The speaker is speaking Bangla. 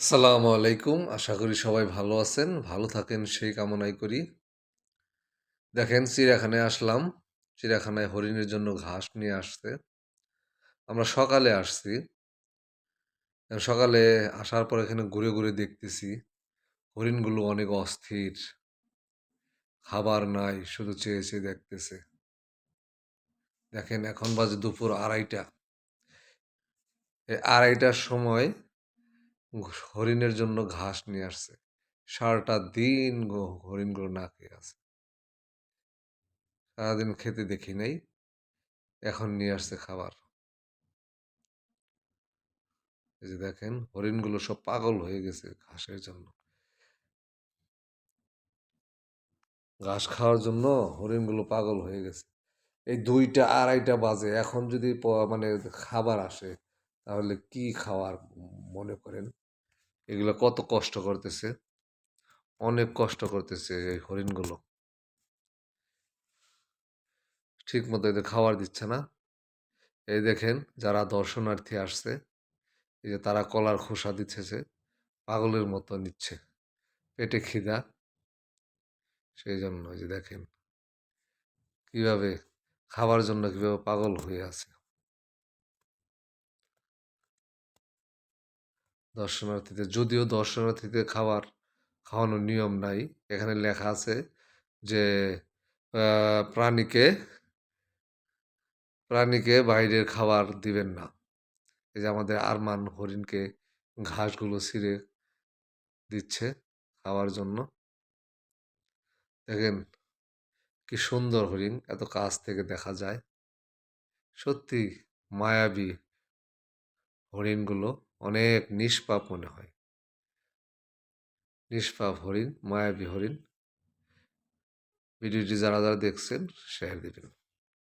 আসসালামু আলাইকুম। আশা করি সবাই ভালো আছেন। ভালো থাকেন সেই কামনাই করি। দেখেন চিড়িয়াখানায় আসলাম। চিড়িয়াখানায় হরিণের জন্য ঘাস নিয়ে আসতে। আমরা সকালে আসছি। সকালে আসার পর এখানে ঘুরে ঘুরে দেখতেছি। হরিণগুলো অনেক অস্থির। খাবার নাই, শুধু চেয়ে চেয়ে দেখতেছে। দেখেন, এখন বাজে দুপুর আড়াইটা। আড়াইটার সময় হরিণের জন্য ঘাস নিয়ে আসছে। সারাটা দিন হরিণগুলো না খেয়ে আছে। সারাদিন খেতে দেখি নাই। এখন নিয়ে আসছে খাবার। এই যে দেখেন, হরিণগুলো সব পাগল হয়ে গেছে ঘাসের জন্য। ঘাস খাওয়ার জন্য হরিণগুলো পাগল হয়ে গেছে। এই দুইটা আড়াইটা বাজে। এখন যদি মানে খাবার আসে, তাহলে কি খাওয়ার মনে করেন, এগুলো কত কষ্ট করতেছে, অনেক কষ্ট করতেছে এই হরিণগুলো। ঠিক মতো এদের খাবার দিচ্ছে না। এই দেখেন যারা দর্শনার্থী আসছে, এই যে তারা কলার খোসা দিচ্ছে পাগলের মতো নিচ্ছে, পেটে খিদা। সেই জন্য যে দেখেন, কীভাবে, খাবার জন্য কীভাবে পাগল হয়ে আছে। দর্শনার্থীদের, যদিও দর্শনার্থীদের খাবার খাওয়ানোর নিয়ম নাই। এখানে লেখা আছে যে প্রাণীকে প্রাণীকে বাইরের খাবার দিবেন না। এই যে আমাদের আরমান হরিণকে ঘাসগুলো ছিঁড়ে দিচ্ছে খাওয়ার জন্য। দেখেন কি সুন্দর হরিণ, এত কাছ থেকে দেখা যায়। সত্যি মায়াবী হরিণগুলো। অনেক নিষ্পাপ মনে হয়। নিষ্পাপ হরিণ মায়াবী হরিণ। ভিডিওটি যারা যারা দেখছেন শেয়ার দিবেন